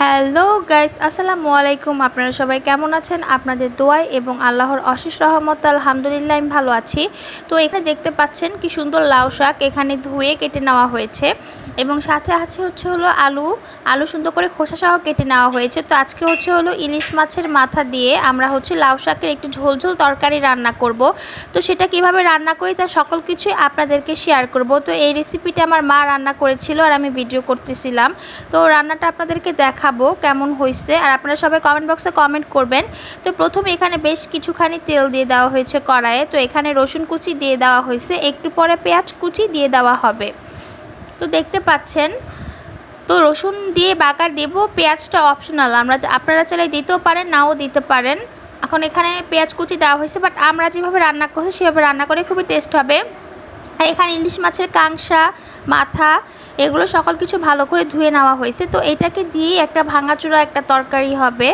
Hello guys, আসসালামু আলাইকুম। আপনারা সবাই কেমন আছেন? আপনাদের দোয়ায় এবং আল্লাহর অশেষ রহমত, আলহামদুলিল্লাহ, আমি ভালো আছি। তো এখানে দেখতে পাচ্ছেন কি সুন্দর লাউ শাক এখানে ধুয়ে কেটে নেওয়া হয়েছে এবং সাথে আছে হচ্ছে হলো আলু। আলু সুন্দর করে খোসা সহ কেটে নেওয়া হয়েছে। তো আজকে হচ্ছে হলো ইলিশ মাছের মাথা দিয়ে আমরা হচ্ছে লাউ শাকের একটু ঝোল ঝোল তরকারি রান্না করব। তো সেটা কীভাবে রান্না করি তার সকল কিছুই আপনাদেরকে শেয়ার করব। তো এই রেসিপিটা আমার মা রান্না করেছিল আর আমি ভিডিও করতেছিলাম। তো রান্নাটা আপনাদেরকে দেখাবো কেমন হয়েছে আর আপনারা সবাই কমেন্ট বক্সে কমেন্ট করবেন। তো প্রথমে এখানে বেশ কিছুখানি তেল দিয়ে দেওয়া হয়েছে কড়াইয়ে। তো এখানে রসুন কুচি দিয়ে দেওয়া হয়েছে। একটু পরে পেঁয়াজ কুচি দিয়ে দেওয়া হবে। তো দেখতে পাচ্ছেন, তো রসুন দিয়ে বাগার দেব, পেঁয়াজটা অপশনাল আমরা আপনারা চাইলে দিতেও পারেন, নাও দিতে পারেন। এখন এখানে পেঁয়াজ কুচি দেওয়া হয়েছে বাট আমরা যেভাবে রান্না করছি, সেভাবে রান্না করে খুবই টেস্ট হবে। এখানে ইলিশ মাছের কাংসা, মাথা, এগুলো সকল কিছু ভালো করে ধুয়ে নেওয়া হয়েছে। তো এটাকে দিয়েই একটা ভাঙাচোড়া একটা তরকারি হবে।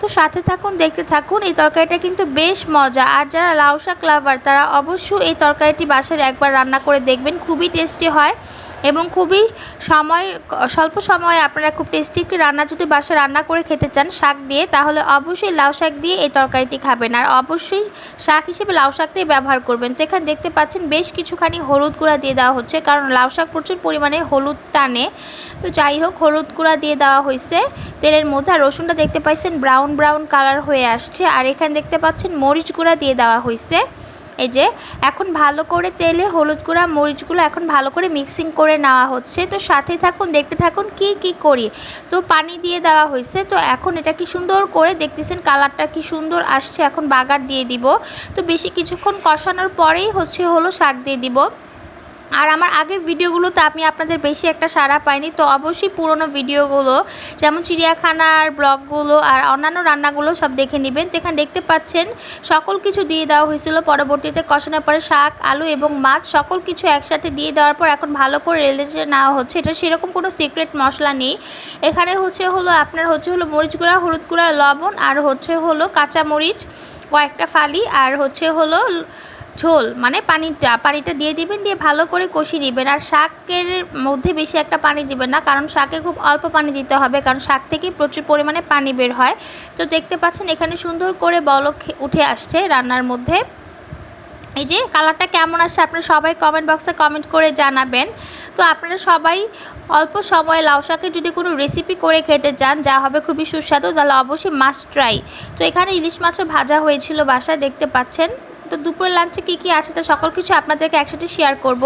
তো সাথে থাকুন, দেখতে থাকুন, এই তরকারিটা কিন্তু বেশ মজা। আর যারা লাউ শাক লাভার তারা অবশ্যই এই তরকারিটি বাসার একবার রান্না করে দেখবেন, খুবই টেস্টি হয়। এবং খুবই সময়, স্বল্প সময়ে আপনারা খুব টেস্টি একটি রান্না যদি বাসায় রান্না করে খেতে চান, শাক দিয়ে, তাহলে অবশ্যই লাউ শাক দিয়ে এই তরকারিটি খাবেন। আর অবশ্যই শাক হিসেবে লাউ শাকটাই ব্যবহার করবেন। তো এখানে দেখতে পাচ্ছেন বেশ কিছুখানি হলুদ গুঁড়া দিয়ে দেওয়া হচ্ছে, কারণ লাউ শাক প্রচুর পরিমাণে হলুদ টানে। তো যাই হোক, হলুদ গুঁড়া দিয়ে দেওয়া হয়েছে। তেলের মধ্যে আর রসুনটা দেখতে পাচ্ছেন ব্রাউন ব্রাউন কালার হয়ে আসছে। আর এখানে দেখতে পাচ্ছেন মরিচ গুঁড়া দিয়ে দেওয়া হয়েছে। এই যে, এখন ভালো করে তেলে হলুদ গুঁড়া মরিচগুলো এখন ভালো করে মিক্সিং করে নেওয়া হচ্ছে। তো সাথে থাকুন, দেখতে থাকুন কি কি করি। তো পানি দিয়ে দেওয়া হয়েছে। তো এখন এটা কি সুন্দর করে দেখতেছেন কালারটা কি সুন্দর আসছে। এখন বাগার দিয়ে দিব। তো বেশি কিছুক্ষণ কষানোর পরেই হচ্ছে হলো শাক দিয়ে দিব। আর আমার আগের ভিডিওগুলোতে আমি আপনাদের বেশি একটা সাড়া পাইনি, তো অবশ্যই পুরনো ভিডিওগুলো, যেমন চিড়িয়াখানার ব্লগগুলো আর অন্যান্য রান্নাগুলো সব দেখে নেবেন। তো এখানে দেখতে পাচ্ছেন, সকল কিছু দিয়ে দেওয়া হয়েছিল। পরবর্তীতে কষানোর পরে শাক, আলু এবং মাছ সকল কিছু একসাথে দিয়ে দেওয়ার পর এখন ভালো করে রেলেচে নেওয়া হচ্ছে, এটা সেরকম কোনো সিক্রেট মশলা নেই। এখানে হচ্ছে হলো আপনার হচ্ছে হলো মরিচ গুঁড়া, হলুদ গুঁড়া, লবণ আর হচ্ছে হলো কাঁচা মরিচ কয়েকটা ফালি আর হচ্ছে হলো ঝোল মানে পানিটা পানিটা দিয়ে দিবেন, দিয়ে ভালো করে কষিয়ে নেবেন। আর শাকের মধ্যে বেশি একটা পানি দিবেন না, কারণ শাকে খুব অল্প পানি দিতে হবে, কারণ শাক থেকে প্রচুর পরিমাণে পানি বের হয়। তো দেখতে পাচ্ছেন, এখানে সুন্দর করে বলক উঠে আসছে রান্নার মধ্যে। এই যে কালারটা কেমন আসছে, আপনারা সবাই কমেন্ট বক্সে কমেন্ট করে জানাবেন। তো আপনারা সবাই অল্প সময়ে লাউ শাকের যদি কোনো রেসিপি করে খেতে চান, যা হবে খুবই সুস্বাদু, তাহলে অবশ্যই মাস্ট ট্রাই তো এখানে ইলিশ মাছও ভাজা হয়েছিল বাসায়, দেখতে পাচ্ছেন। তো দুপুরের লাঞ্চে কী কী আছে, তো সকল কিছু আপনাদেরকে একসাথে শেয়ার করব।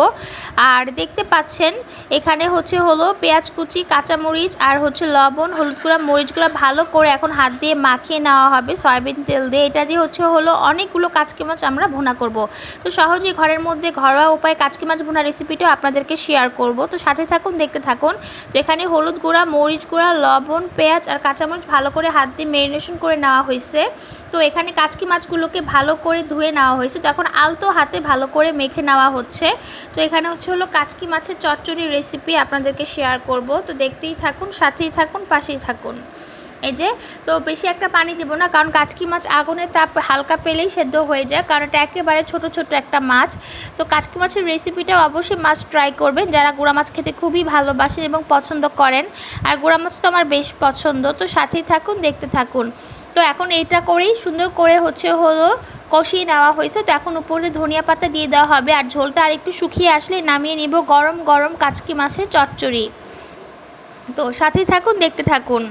আর দেখতে পাচ্ছেন, এখানে হচ্ছে হলো পেঁয়াজ কুচি, কাঁচামরিচ, আর হচ্ছে লবণ, হলুদ গুঁড়া, মরিচ গুঁড়া ভালো করে এখন হাত দিয়ে মাখিয়ে নেওয়া হবে, সয়াবিন তেল দিয়ে। এটা দিয়ে হচ্ছে হলো অনেকগুলো কাচকি মাছ আমরা ভুনা করব। তো সহজেই ঘরের মধ্যে ঘরোয়া উপায়ে কাচকি মাছ ভুনা রেসিপিটাও আপনাদেরকে শেয়ার করব। তো সাথে থাকুন, দেখতে থাকুন তো এখানে হলুদ গুঁড়া, মরিচ গুঁড়া, লবণ, পেঁয়াজ আর কাঁচামরিচ ভালো করে হাত দিয়ে মেরিনেশন করে নেওয়া হয়েছে। তো এখানে কাচকি মাছগুলোকে ভালো করে ধুয়ে নেওয়া হয়েছে। তো এখন আলতো হাতে ভালো করে মেখে নেওয়া হচ্ছে। তো এখানে হচ্ছে হলো কাচকি মাছের চচ্চড়ি রেসিপি আপনাদেরকে শেয়ার করব। তো দেখতেই থাকুন, সাথেই থাকুন, পাশেই থাকুন। এই যে, তো বেশি একটা পানি দেবো না, কারণ কাচকি মাছ আগুনের তাপ হালকা পেলেই সেদ্ধ হয়ে যায়, কারণ এটা একেবারে ছোট ছোট একটা মাছ। তো কাচকি মাছের রেসিপিটা অবশ্যই মাছ ট্রাই করবেন। যারা গুঁড়া মাছ খেতে খুবই ভালোবাসেন এবং পছন্দ করেন, আর গুঁড়া মাছ তো আমার বেশ পছন্দ। তো সাথেই থাকুন, দেখতে থাকুন। তো এখন এটা করেই সুন্দর করে হচ্ছে হলো কষিয়ে নেওয়া হয়েছে। তো এখন উপরে ধনিয়া পাতা দিয়ে দেওয়া হবে আর ঝোলটা আর একটু শুকিয়ে আসলে নামিয়ে নিব গরম গরম কাচকি মাছের চচ্চড়ি। তো সাথেই থাকুন, দেখতে থাকুন।